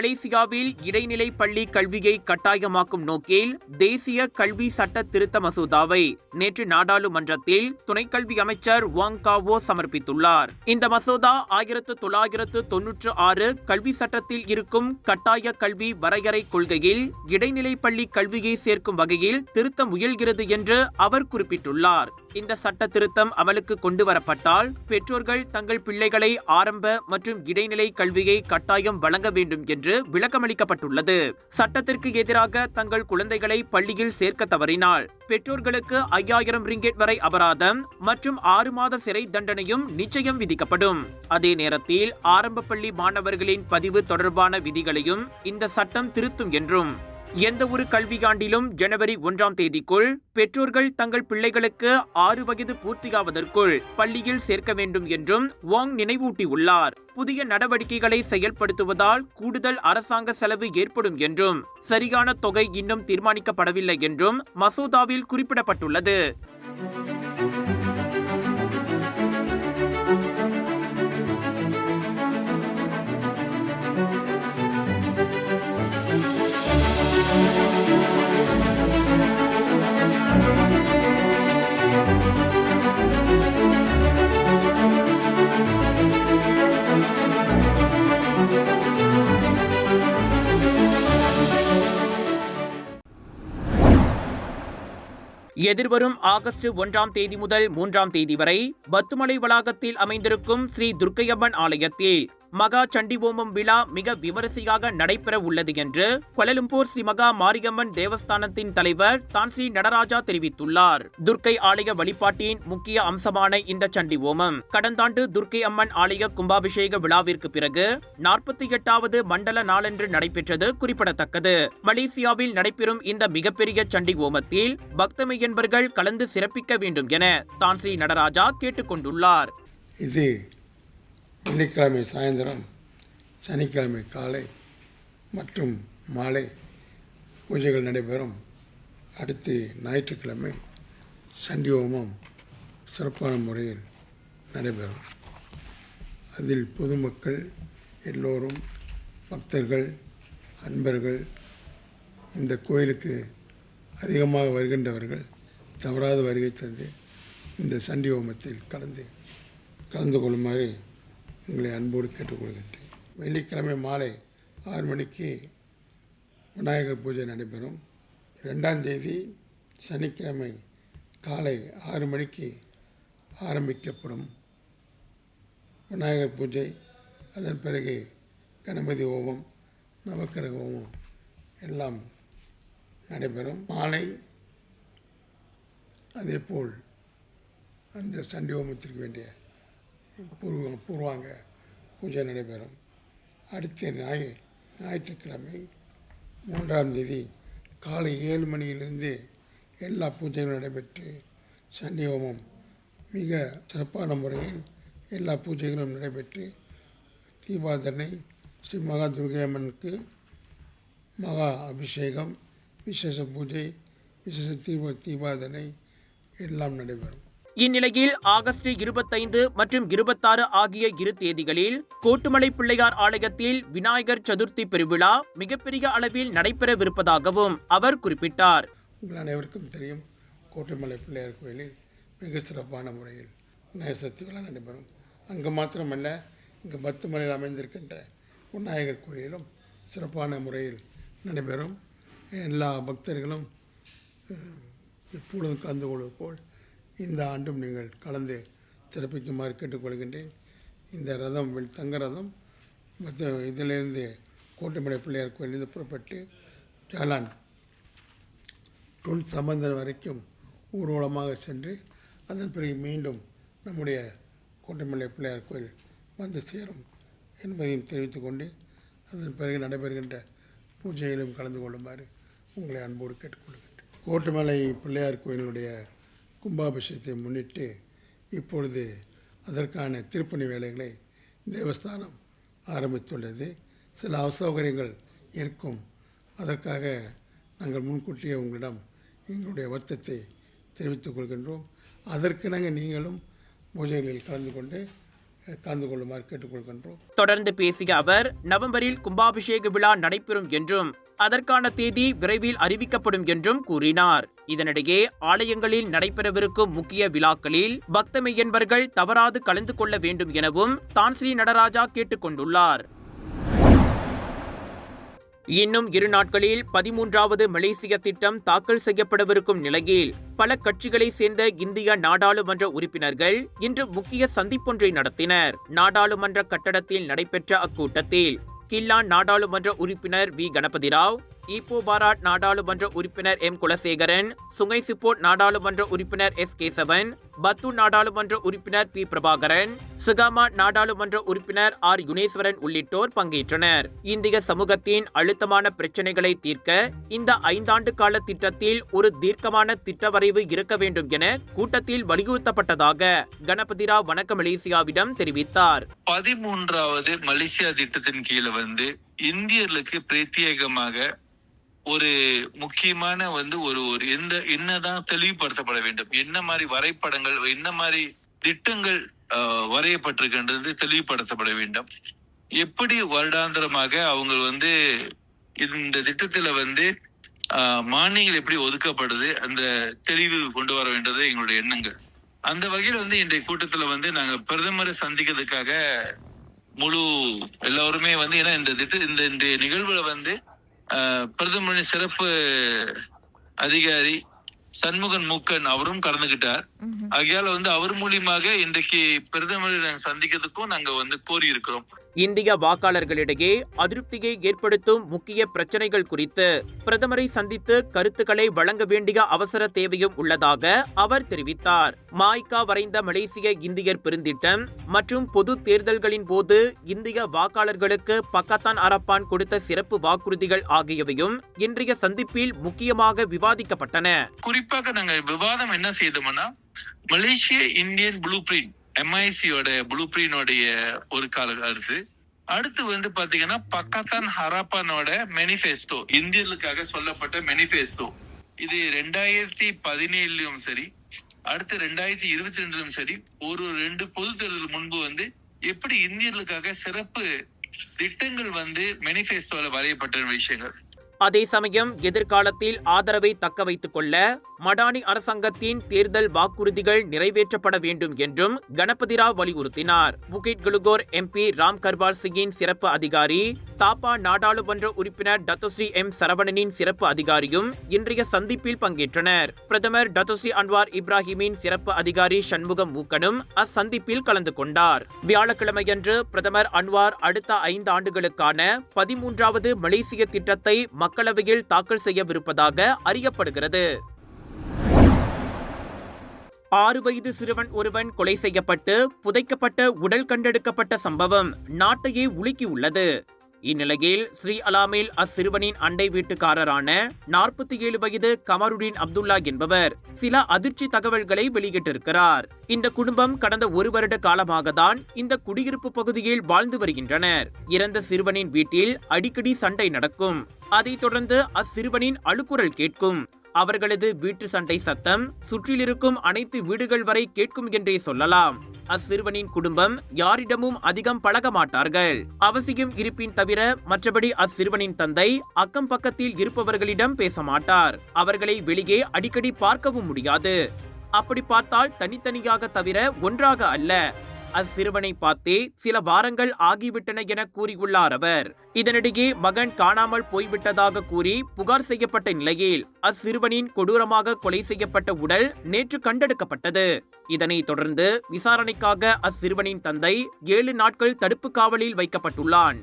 மலேசியாவில் இடைநிலை பள்ளி கல்வியை கட்டாயமாக்கும் நோக்கில் தேசிய கல்வி சட்ட திருத்த மசோதாவை நேற்று நாடாளுமன்றத்தில் துணைக்கல்வி அமைச்சர் வாங் காவோ சமர்ப்பித்துள்ளார். இந்த மசோதா ஆயிரத்து தொள்ளாயிரத்து தொன்னூற்று ஆறு கல்வி சட்டத்தில் இருக்கும் கட்டாய கல்வி வரையறை கொள்கையில் இடைநிலை பள்ளி கல்வியை சேர்க்கும் வகையில் திருத்த முயல்கிறது என்று அவர் குறிப்பிட்டுள்ளார். இந்த சட்ட திருத்தம் அமலுக்கு கொண்டு வரப்பட்டால் பெற்றோர்கள் தங்கள் பிள்ளைகளை ஆரம்ப மற்றும் இடைநிலை கல்வியை கட்டாயம் வழங்க வேண்டும் என்று விளக்கமளிக்கப்பட்டுள்ளது. சட்டத்திற்கு எதிராக தங்கள் குழந்தைகளை பள்ளியில் சேர்க்க தவறினால் பெற்றோர்களுக்கு ஐயாயிரம் ரிங்கெட் வரை அபராதம் மற்றும் ஆறு மாத சிறை தண்டனையும் நிச்சயம் விதிக்கப்படும். அதே நேரத்தில் ஆரம்ப பள்ளி மாணவர்களின் பதிவு தொடர்பான விதிகளையும் இந்த சட்டம் திருத்தும் என்றும் எந்த ஒரு கல்வியாண்டிலும் ஜனவரி ஒன்றாம் தேதிக்குள் பெற்றோர்கள் தங்கள் பிள்ளைகளுக்கு ஆறு வயது பூர்த்தியாவதற்குள் பள்ளியில் சேர்க்க வேண்டும் என்றும் வாங் நினைவூட்டியுள்ளார். புதிய நடவடிக்கைகளை செயல்படுத்துவதால் கூடுதல் அரசாங்க செலவு ஏற்படும் என்றும் சரியான தொகை இன்னும் தீர்மானிக்கப்படவில்லை என்றும் மசோதாவில் குறிப்பிடப்பட்டுள்ளது. எதிர்வரும் ஆகஸ்ட் ஒன்றாம் தேதி முதல் மூன்றாம் தேதி வரை பத்துமலை வளாகத்தில் அமைந்திருக்கும் ஸ்ரீ துர்க்கையம்மன் ஆலயத்தில் மகா சண்டி ஓமம் விழா மிக விமரிசையாக நடைபெற உள்ளது என்று கொலலும்பூர் ஸ்ரீ மகா மாரியம்மன் தேவஸ்தானத்தின் தலைவர் தான் ஸ்ரீ நடராஜா தெரிவித்துள்ளார். துர்க்கை ஆலய வழிபாட்டின் முக்கிய அம்சமான இந்த சண்டி ஓமம் கடந்த ஆண்டு துர்க்கை அம்மன் ஆலய கும்பாபிஷேக விழாவிற்கு பிறகு நாற்பத்தி எட்டாவது மண்டல நாளன்று நடைபெற்றது குறிப்பிடத்தக்கது. மலேசியாவில் நடைபெறும் இந்த மிகப்பெரிய சண்டி ஓமத்தில் பக்தமை என்பர்கள் கலந்து சிறப்பிக்க வேண்டும் என தான் ஸ்ரீ நடராஜா கேட்டுக்கொண்டுள்ளார். இது வெள்ளிக்கிழமை சாயந்தரம் சனிக்கிழமை காலை மற்றும் மாலை பூஜைகள் நடைபெறும். அடுத்து ஞாயிற்றுக்கிழமை சண்டி ஹோமம் சிறப்பான முறையில் நடைபெறும். அதில் பொதுமக்கள் எல்லோரும் பக்தர்கள் அன்பர்கள் இந்த கோயிலுக்கு அதிகமாக வருகின்றவர்கள் தவறாது வருகை தந்து இந்த சண்டி ஹோமத்தில் கலந்து கலந்து கொள்ளுமாறு உங்களை அன்போடு கேட்டுக்கொள்கின்றேன். வெள்ளிக்கிழமை மாலை ஆறு மணிக்கு விநாயகர் பூஜை நடைபெறும். ரெண்டாம் தேதி சனிக்கிழமை காலை ஆறு மணிக்கு ஆரம்பிக்கப்படும் விநாயகர் பூஜை. அதன் பிறகு கணபதி ஹோமம் நவக்கிரக ஓமம் எல்லாம் நடைபெறும். மாலை அதேபோல் அந்த சண்டி ஹோமத்திற்கு வேண்டிய பூர்வ பூர்வாங்க. பூஜை நடைபெறும். அடுத்த ஞாயி ஞாயிற்றுக்கிழமை மூன்றாம் தேதி காலை ஏழு மணியிலிருந்து எல்லா பூஜைகளும் நடைபெற்று சண்டி ஹோமம் மிக சிறப்பான முறையில் எல்லா பூஜைகளும் நடைபெற்று தீபாதனை ஸ்ரீ மகா துர்கை அம்மனுக்கு மகா அபிஷேகம் விசேஷ பூஜை விசேஷ தீப தீபாதனை எல்லாம் நடைபெறும். இந்நிலையில் ஆகஸ்ட் இருபத்தைந்து மற்றும் இருபத்தாறு ஆகிய இரு தேதிகளில் கோட்டுமலை பிள்ளையார் ஆலயத்தில் விநாயகர் சதுர்த்தி பெருவிழா மிகப்பெரிய அளவில் நடைபெறவிருப்பதாகவும் அவர் குறிப்பிட்டார். உங்கள் அனைவருக்கும் தெரியும் கோட்டுமலை பிள்ளையார் கோயிலில் மிக சிறப்பான முறையில் விநாயகர் சதுர்த்தி விழா நடைபெறும். அங்கே மாத்திரமல்ல இங்கே பத்து மலையில் அமைந்திருக்கின்ற விநாயகர் கோயிலும் சிறப்பான முறையில் நடைபெறும். எல்லா பக்தர்களும் எப்பொழுதும் கலந்து கொள்வது போல் இந்த ஆண்டும் நீங்கள் கலந்து சிறப்பிக்குமாறு கேட்டுக்கொள்கின்றேன். இந்த ரதம் தங்க ரதம் மற்ற இதிலிருந்து கோட்டைமலை பிள்ளையார் கோயிலிருந்து புறப்பட்டு ஜாலான் டொன் சம்பந்தன் வரைக்கும் ஊர்வலமாக சென்று அதன் பிறகு மீண்டும் நம்முடைய கோட்டைமலை பிள்ளையார் கோயில் வந்து சேரும் என்பதையும் தெரிவித்துக்கொண்டு அதன் பிறகு நடைபெறுகின்ற பூஜையிலும் கலந்து கொள்ளுமாறு உங்களை அன்போடு கேட்டுக்கொள்கிறேன் கோட்டமலை பிள்ளையார் கோயிலுடைய கும்பாபிஷேகத்தை முன்னிட்டு இப்பொழுது அதற்கான திருப்பணி வேலைகளை தேவஸ்தானம் ஆரம்பித்துள்ளது. சில அசௌகரியங்கள் இருக்கும். அதற்காக நாங்கள் முன்கூட்டியே உங்களிடம் எங்களுடைய வருத்தத்தை தெரிவித்துக் கொள்கின்றோம். அதற்கிணங்க நீங்களும் பூஜைகளில் கலந்து கொண்டு கலந்து கொள்ளுமாறு கேட்டுக்கொள்கின்றோம். தொடர்ந்து பேசிய அவர் நவம்பரில் கும்பாபிஷேக விழா நடைபெறும் என்றும் அதற்கான தேதி விரைவில் அறிவிக்கப்படும் என்றும் கூறினார். இதனிடையே ஆலயங்களில் நடைபெறவிருக்கும் முக்கிய விழாக்களில் பக்தமையன்பர்கள் தவறாது கலந்து கொள்ள வேண்டும் எனவும் தான்ஸ்ரீ நடராஜா கேட்டுக்கொண்டுள்ளார். இன்னும் இரு நாட்களில் பதிமூன்றாவது மலேசிய திட்டம் தாக்கல் செய்யப்படவிருக்கும் நிலையில் பல கட்சிகளைச் சேர்ந்த இந்திய நாடாளுமன்ற உறுப்பினர்கள் இன்று முக்கிய சந்திப்பொன்றை நடத்தினர். நாடாளுமன்ற கட்டடத்தில் நடைபெற்ற அக்கூட்டத்தில் கில்லான் நாடாளுமன்ற உறுப்பினர் V. Ganapathi Rao Ipoh Barat நாடாளுமன்ற உறுப்பினர் எம். குலசேகரன் சுங்கை சிப்போட் நாடாளுமன்ற உறுப்பினர் எஸ். கேசவன் பத்து நாடாளுமன்ற உறுப்பினர் பி. பிரபாகரன் சுகாமா நாடாளுமன்ற உறுப்பினர் ஆர். யுனேஸ்வரன் உள்ளிட்டோர் பங்கேற்றனர். இந்திய சமூகத்தின் அழுத்தமான பிரச்சனைகளை தீர்க்க இந்த ஐந்தாண்டு கால திட்டத்தில் ஒரு தீர்க்கமான திட்டவரைவு இருக்க வேண்டும் என கூட்டத்தில் வலியுறுத்தப்பட்டதாக கணபதி வணக்க மலேசியாவிடம் தெரிவித்தார். பதிமூன்றாவது மலேசியா திட்டத்தின் கீழே வந்து இந்தியர்களுக்கு பிரத்யேகமாக ஒரு முக்கியமான வந்து ஒரு ஒரு எந்த என்னதான் தெளிவுபடுத்தப்பட வேண்டும். என்ன மாதிரி வரைபடங்கள் என்ன மாதிரி திட்டங்கள் வரையப்பட்டிருக்கின்றது தெளிவுபடுத்தப்பட வேண்டும். எப்படி வருடாந்திரமாக அவங்க வந்து இந்த திட்டத்துல வந்து மானியங்கள் எப்படி ஒதுக்கப்படுது அந்த தெளிவு கொண்டு வர வேண்டியது எங்களுடைய எண்ணங்கள். அந்த வகையில் வந்து இன்றைய கூட்டத்துல வந்து நாங்க பிரதமரை சந்திக்கிறதுக்காக முழு எல்லோருமே வந்து ஏன்னா இந்த திட்ட இந்த இன்றைய நிகழ்வுல வந்து பிரதமரின் சிறப்பு அதிகாரி சண்முகன் மூக்கன் அவரும் கலந்துகிட்டார் ஆகையால வந்து அவர் மூலியமாக இன்றைக்கு பிரதமரை சந்திக்கிறதுக்கும் நாங்க வந்து கோரி இருக்கிறோம் இந்திய வாக்காளர்களிடையே அதிருப்தியை ஏற்படுத்தும் முக்கிய பிரச்சனைகள் குறித்து பிரதமரை சந்தித்து கருத்துக்களை வழங்க வேண்டிய அவசர தேவையும் உள்ளதாக அவர் தெரிவித்தார். மாய்கா வரைந்த மலேசிய இந்தியர் பெருந்திட்டம் மற்றும் பொது தேர்தல்களின் போது இந்திய வாக்காளர்களுக்கு பக்கத்தான் அரப்பான் கொடுத்த சிறப்பு வாக்குறுதிகள் ஆகியவையும் இன்றைய சந்திப்பில் முக்கியமாக விவாதிக்கப்பட்டன. குறிப்பாக நாங்கள் விவாதம் என்ன செய்தோம்னா மலேசிய இந்தியன் ப்ளூ பிரிண்ட் எம்ஐசியோட ப்ளூ பிரிண்டோடைய ஒரு கால கருத்து. அடுத்து வந்து பாத்தீங்கன்னா பக்கத்தான் ஹராப்பானோட மெனிஃபெஸ்டோ இந்தியர்களுக்காக சொல்லப்பட்ட மெனிஃபெஸ்டோ இது ரெண்டாயிரத்தி பதினேழுலயும் சரி அடுத்து ரெண்டாயிரத்தி இருபத்தி ரெண்டுலயும் சரி ஒரு ரெண்டு பொது தேர்தல் முன்பு வந்து எப்படி இந்தியர்களுக்காக சிறப்பு திட்டங்கள் வந்து மெனிஃபெஸ்டோல வரையப்பட்ட விஷயங்கள். அதே சமயம் எதிர்காலத்தில் ஆதரவை தக்க வைத்துக் கொள்ள மடானி அரசாங்கத்தின் தேர்தல் வாக்குறுதிகள் நிறைவேற்றப்பட வேண்டும் என்றும் கணபதி ராவ் வலியுறுத்தினார். Bukit Gelugor MP Ram Karpal சிங்கின் சிறப்பு அதிகாரி தாப்பா நாடாளுமன்ற உறுப்பினர் டத்தோஸ்ரீ எம் சரவணனின் சிறப்பு அதிகாரியும் இன்றைய சந்திப்பில் பங்கேற்றனர். பிரதமர் டத்தோஸ்ரீ அன்வார் இப்ராஹிமின் சிறப்பு அதிகாரி சண்முகம் மூக்கனும் அச்சந்திப்பில் கலந்து கொண்டார். வியாழக்கிழமையன்று பிரதமர் அன்வார் அடுத்த ஐந்து ஆண்டுகளுக்கான பதிமூன்றாவது மலேசிய திட்டத்தை மக்களவையில் தாக்கல் செய்யவிருப்பதாக அறியப்படுகிறது. ஆறு வயது சிறுவன் ஒருவன் கொலை செய்யப்பட்டு புதைக்கப்பட்ட உடல் கண்டெடுக்கப்பட்ட சம்பவம் நாட்டையே உலுக்கியுள்ளது. இந்நிலையில் ஸ்ரீ அலாமில் அச்சிறுவனின் அண்டை வீட்டுக்காரரான நாற்பத்தி ஏழு வயது கமருடீன் அப்துல்லா என்பவர் சில அதிர்ச்சி தகவல்களை வெளியிட்டிருக்கிறார். இந்த குடும்பம் கடந்த ஒரு வருட காலமாக தான் இந்த குடியிருப்பு பகுதியில் வாழ்ந்து வருகின்றனர். இறந்த சிறுவனின் வீட்டில் அடிக்கடி சண்டை நடக்கும். அதைத் தொடர்ந்து அச்சிறுவனின் அழுக்குரல் கேட்கும். அவர்களது வீட்டு சண்டை சத்தம் சுற்றிலிருக்கும் அனைத்து வீடுகள் வரை கேட்கும் என்றே சொல்லலாம். அச்சிறுவனின் குடும்பம் யாரிடமும் அதிகம் பழக மாட்டார்கள். அவசியம் இருப்பின் தவிர மற்றபடி அச்சிறுவனின் தந்தை அக்கம் பக்கத்தில் இருப்பவர்களிடம் பேச மாட்டார். அவர்களை வெளியே அடிக்கடி பார்க்கவும் முடியாது. அப்படி பார்த்தால் தனித்தனியாக தவிர ஒன்றாக அல்ல. அச்சிறுவனை பார்த்தே சில வாரங்கள் ஆகிவிட்டன என கூறியுள்ளார் அவர். இதனிடையே மகன் காணாமல் போய்விட்டதாக கூறி புகார் செய்யப்பட்ட நிலையில் அச்சிறுவனின் கொடூரமாக கொலை செய்யப்பட்ட உடல் நேற்று கண்டெடுக்கப்பட்டது. இதனைத் தொடர்ந்து விசாரணைக்காக அச்சிறுவனின் தந்தை ஏழு நாட்கள் தடுப்பு காவலில் வைக்கப்பட்டுள்ளான்.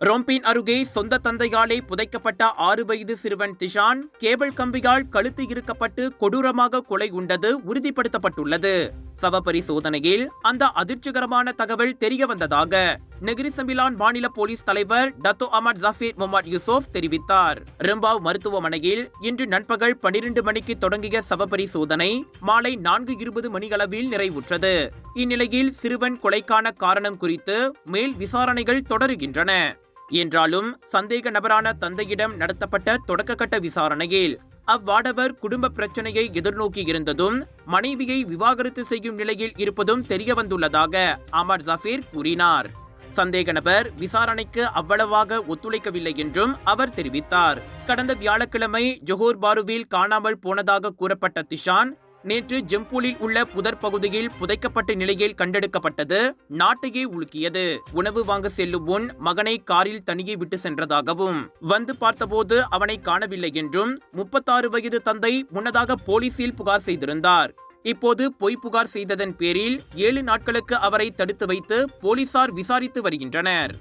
ரொம்பின் அருகே சொந்த தந்தையாலே புதைக்கப்பட்ட ஆறு வயது சிறுவன் திஷான் கேபிள் கம்பியால் கழுத்து இறுக்கப்பட்டு கொடூரமாக கொலை உண்டது உறுதிப்படுத்தப்பட்டுள்ளது. சவ பரிசோதனையில் அந்த அதிர்ச்சிகரமான தகவல் தெரிய வந்ததாக நெகிரிசம்பிலான் மாநில போலீஸ் தலைவர் Dato Ahmad Jafir Mohamad Yusof தெரிவித்தார். ரிம்பாவ் மருத்துவமனையில் இன்று நண்பகல் பனிரெண்டு மணிக்கு தொடங்கிய சவபரிசோதனை மாலை நான்கு இருபது மணியளவில் நிறைவுற்றது. இந்நிலையில் சிறுவன் கொலைக்கான காரணம் குறித்து மேல் விசாரணைகள் தொடருகின்றன. என்றாலும் சந்தேக நபரான தந்தையிடம் நடத்தப்பட்ட தொடக்கக்கட்ட விசாரணையில் அவ்வாடவர் குடும்ப பிரச்சனையை எதிர்நோக்கி இருந்ததும் மனைவியை விவாகரத்து செய்யும் நிலையில் இருப்பதும் தெரியவந்துள்ளதாக அமர் ஜஃபீர் கூறினார். சந்தேக நபர் விசாரணைக்கு அவ்வளவாக ஒத்துழைக்கவில்லை என்றும் அவர் தெரிவித்தார். கடந்த வியாழக்கிழமை ஜொஹோர் பாருவில் காணாமல் போனதாக கூறப்பட்ட திஷான் நேற்று ஜெம்பூலில் உள்ள புதர் பகுதியில் புதைக்கப்பட்ட நிலையில் கண்டெடுக்கப்பட்டது நாட்டையே உலுக்கியது. உணவு வாங்க செல்லும் முன் மகனை காரில் தனியே விட்டு சென்றதாகவும் வந்து பார்த்தபோது அவனை காணவில்லை என்றும் முப்பத்தாறு வயது தந்தை முன்னதாக போலீசில் புகார் செய்திருந்தார். இப்போது பொய் புகார் செய்ததன் பேரில் ஏழு நாட்களுக்கு அவரை தடுத்து வைத்து போலீசார் விசாரித்து வருகின்றனர்.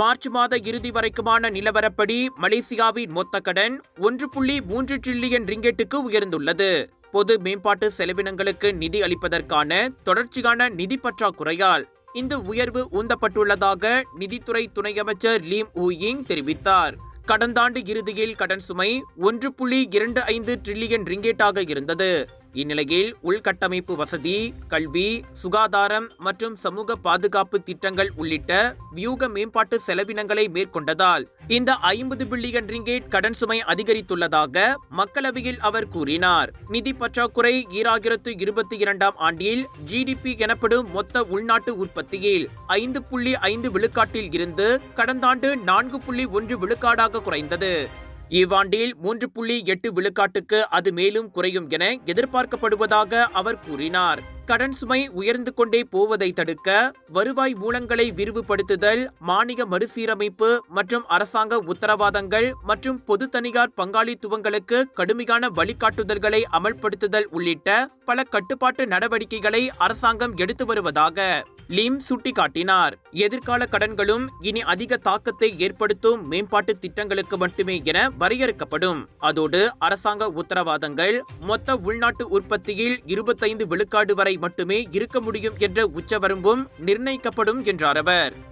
மார்ச் மாத இறுதி வரைக்குமான நிலவரப்படி மலேசியாவின் மொத்த கடன் ஒன்று புள்ளி மூன்று டிரில்லியன் ரிங்கெட்டுக்கு உயர்ந்துள்ளது. பொது மேம்பாட்டு செலவினங்களுக்கு நிதி அளிப்பதற்கான தொடர்ச்சியான நிதி பற்றாக்குறையால் இந்த உயர்வு உந்தப்பட்டுள்ளதாக நிதித்துறை துணை அமைச்சர் லீம் ஊயிங் தெரிவித்தார். கடந்த ஆண்டு இறுதியில் கடன் சுமை ஒன்று புள்ளி இரண்டு ஐந்து டிரில்லியன் ரிங்கேட்டாக இருந்தது. இந்நிலையில் உள்கட்டமைப்பு வசதி கல்வி சுகாதாரம் மற்றும் சமூக பாதுகாப்பு திட்டங்கள் உள்ளிட்ட வியூக மேம்பாட்டு செலவினங்களை மேற்கொண்டதால் இந்த ஐம்பது பில்லியன் ரிங்கேட் கடன் சுமை அதிகரித்துள்ளதாக மக்களவையில் அவர் கூறினார். நிதி பற்றாக்குறை ஈராயிரத்து இருபத்தி இரண்டாம் ஆண்டில் ஜிடிபி எனப்படும் மொத்த உள்நாட்டு உற்பத்தியில் ஐந்து புள்ளி ஐந்து விழுக்காட்டில் இருந்து கடந்த ஆண்டு நான்கு புள்ளி ஒன்று விழுக்காடாக குறைந்தது. இவ்வாண்டில் மூன்று புள்ளி எட்டு விழுக்காட்டுக்கு அது மேலும் குறையும் என எதிர்பார்க்கப்படுவதாக அவர் கூறினார். கடன் சுமை உயர்ந்து கொண்டே போவதை தடுக்க வருவாய் மூலங்களை விரிவுபடுத்துதல் மானிய மறுசீரமைப்பு மற்றும் அரசாங்க உத்தரவாதங்கள் மற்றும் பொது தனியார் பங்காளித்துவங்களுக்கு கடுமையான வழிகாட்டுதல்களை அமல்படுத்துதல் உள்ளிட்ட பல கட்டுப்பாட்டு நடவடிக்கைகளை அரசாங்கம் எடுத்து வருவதாக லிம் சுட்டிக்காட்டினார். எதிர்கால கடன்களும் இனி அதிக தாக்கத்தை ஏற்படுத்தும் மேம்பாட்டு திட்டங்களுக்கு மட்டுமே என வரையறுக்கப்படும். அதோடு அரசாங்க உத்தரவாதங்கள் மொத்த உள்நாட்டு உற்பத்தியில் இருபத்தைந்து விழுக்காடு வரை மட்டுமே இருக்க முடியும் என்ற உச்சவரம்பும் நிர்ணயிக்கப்படும் என்றார் அவர்.